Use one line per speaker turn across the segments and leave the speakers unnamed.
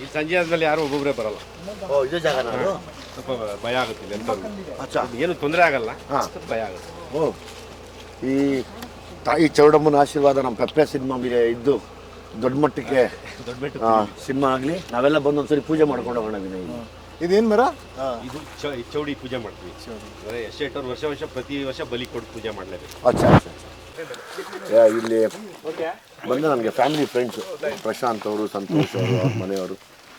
ಈ ಸಂಜೆ ಆದ್ಮೇಲೆ ಯಾರು ಒಬ್ಬೊಬ್ಬರೇ ಬರಲ್ಲ.
ಓ ಇದೇ ಜಾಗ
ಸ್ವಲ್ಪ ಭಯ ಆಗುತ್ತೆ ಇಲ್ಲಿ ಎಂತ
ಅಚ್ಚಾ.
ಏನು ತೊಂದರೆ ಆಗಲ್ಲ
ಹಾ.
ಸ್ವಲ್ಪ ಭಯ ಆಗುತ್ತೆ.
ಓ ಈ ತಾಯಿ ಚೌಡಮ್ಮನ ಆಶೀರ್ವಾದ ನಮ್ಮ ಪೆಪ್ಪೆ ಸಿನಿಮಾ ಮೇಲೆ ಇದ್ದು ದೊಡ್ಡ ಮಟ್ಟಕ್ಕೆ
ದೊಡ್ಡ ಬೆಟ್ಟ
ಸಿನಿಮಾ ಆಗಲಿ ನಾವೆಲ್ಲ ಬಂದು ಒಂದ್ಸರಿ ಪೂಜೆ ಮಾಡ್ಕೊಂಡು ಹೋಗೋಣ ವಿನಯ್.
ಇದೇನು ಮರ?
ಇದು ಚ- ಈ ಚೌಡಿ ಪೂಜೆ ಮಾಡ್ತೀವಿ. ಅಂದ್ರೆ ಎಷ್ಟೇ ವರ್ಷ ವರ್ಷ ಪ್ರತಿ ವರ್ಷ ಬಲಿ ಕೊಟ್ಟು ಪೂಜೆ ಮಾಡಲೇಬೇಕು.
ಅಚ್ಚಾ ಅಚ್ಚಾ. ಯಾ, ಇಲ್ಲಿ ಬಂದು ನನಗೆ ಫ್ಯಾಮಿಲಿ ಫ್ರೆಂಡ್ಸು ಪ್ರಶಾಂತ್ ಅವರು ಸಂತೋಷ್ ಅವರು ಅವ್ರ ಮನೆಯವರು.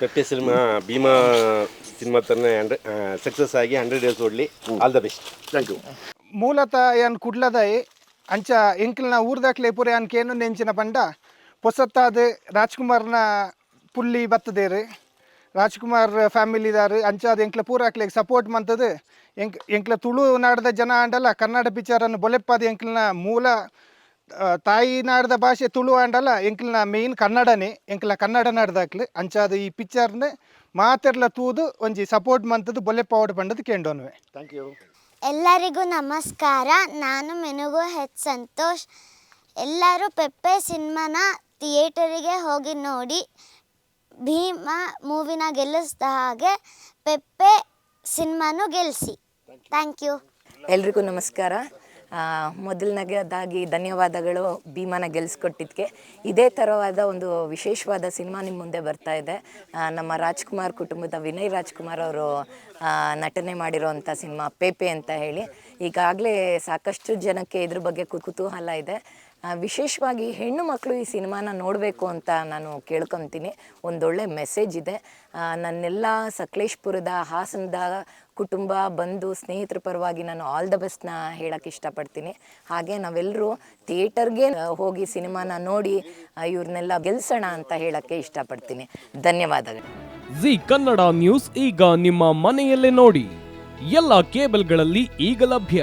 ಪೆಪ್ಪೆ ಸಿನಿಮಾ ಭೀಮಾ ಸಿನಿಮಾ ತನ್ನ ಸಕ್ಸಸ್ ಆಗಿ hundred days ಓಡ್ಲಿ. All the best
thank you
ಮೂಲತಃ ಏನ್ ಕುಡ್ಲದಾಯಿ ಅಂಚ ಎಂಕ್ಲ್ನ ಊರ್ದಾಕ್ಲೆ ಪೂರೆ ಅನ್ಕೇನು ನೆಂಚಿನ ಪಂಡ? ಪೊಸತ್ತಾದ ರಾಜ್ಕುಮಾರ್ನ ಪುಲ್ಲಿ ಬತ್ತದೇರು ರಾಜ್ಕುಮಾರ್ ಫ್ಯಾಮಿಲಿದಾರು ಅಂಚಾದ ಎಂಕ್ಲ ಪೂರಾಕ್ಲೆಗ್ ಸಪೋರ್ಟ್ ಮಂತದು. ಎಂಕ್ ಎಂಕ್ಲ ತುಳು ನಾಡದ ಜನ ಅಂಡಲ್ಲ ಕನ್ನಡ ಪಿಕ್ಚರನ್ನು ಬೊಲೆಪ್ಪಾದ ಎಂಕ್ಲನ ಮೂಲ ತಾಯಿ ನಾಡದ ಭಾಷೆ ತುಳು ಆಂಡಲ್ಲ ಎಂಕ್ಲನ ಮೇಯ್ನ್ ಕನ್ನಡನೇ ಎಂಕ್ಲ ಕನ್ನಡ ನಾಡ್ದಾಕ್ಲು. ಅಂಚಾದ ಈ ಪಿಕ್ಚರ್ನ ಮಾತೆರ್ಲ ತೂದು ಒಂಜಿ ಸಪೋರ್ಟ್ ಮಂತದು ಪಾವಡ್ ಪಂಡದು ಕೇಂಡೋನ್ವೆ.
ಥ್ಯಾಂಕ್ ಯು
ಎಲ್ಲರಿಗೂ ನಮಸ್ಕಾರ. ನಾನು ಮೆನುಗು ಹೆಚ್ ಸಂತೋಷ್. ಎಲ್ಲರೂ ಪೆಪ್ಪೆ ಸಿನಿಮಾನ ಥಿಯೇಟರಿಗೆ ಹೋಗಿ ನೋಡಿ ಭೀಮ ಮೂವಿನ ಗೆಲ್ಲಿಸಿದ ಹಾಗೆ ಪೆಪ್ಪೆ ಸಿನಿಮಾನು ಗೆಲ್ಲಿಸಿ ಥ್ಯಾಂಕ್ ಯು
ಎಲ್ರಿಗೂ ನಮಸ್ಕಾರ. ಮೊದಲನೇದಾಗಿ ಧನ್ಯವಾದಗಳು ಭೀಮನ ಗೆಲ್ಲಿಸ್ಕೊಟ್ಟಿದ್ದಕ್ಕೆ ಇದೇ ಥರವಾದ ಒಂದು ವಿಶೇಷವಾದ ಸಿನಿಮಾ ನಿಮ್ಮ ಮುಂದೆ ಬರ್ತಾ ಇದೆ. ನಮ್ಮ ರಾಜ್ಕುಮಾರ್ ಕುಟುಂಬದ ವಿನಯ್ ರಾಜ್ಕುಮಾರ್ ಅವರು ನಟನೆ ಮಾಡಿರೋವಂಥ ಸಿನಿಮಾ ಪೇಪೆ ಅಂತ ಹೇಳಿ. ಈಗಾಗಲೇ ಸಾಕಷ್ಟು ಜನಕ್ಕೆ ಇದ್ರ ಬಗ್ಗೆ ಕುತೂಹಲ ಇದೆ. ವಿಶೇಷವಾಗಿ ಹೆಣ್ಣು ಮಕ್ಕಳು ಈ ಸಿನಿಮಾನ ನೋಡಬೇಕು ಅಂತ ನಾನು ಕೇಳ್ಕೊತೀನಿ. ಒಂದೊಳ್ಳೆ ಮೆಸೇಜ್ ಇದೆ. ನನ್ನೆಲ್ಲ ಸಕಲೇಶ್ಪುರದ ಹಾಸನದ ಕುಟುಂಬ ಬಂಧು ಸ್ನೇಹಿತರ ಪರವಾಗಿ ನಾನು ಆಲ್ ದ ಬೆಸ್ಟ್ನ ಹೇಳಕ್ಕೆ ಇಷ್ಟಪಡ್ತೀನಿ. ಹಾಗೆ ನಾವೆಲ್ಲರೂ ಥಿಯೇಟರ್ಗೆ ಹೋಗಿ ಸಿನಿಮಾನ ನೋಡಿ ಇವ್ರನ್ನೆಲ್ಲ ಗೆಲ್ಸೋಣ ಅಂತ ಹೇಳಕ್ಕೆ ಇಷ್ಟಪಡ್ತೀನಿ. ಧನ್ಯವಾದಗಳು.
ಜಿ ಕನ್ನಡ ನ್ಯೂಸ್ ಈಗ ನಿಮ್ಮ ಮನೆಯಲ್ಲೇ ನೋಡಿ. ಎಲ್ಲ ಕೇಬಲ್ಗಳಲ್ಲಿ ಈಗ ಲಭ್ಯ.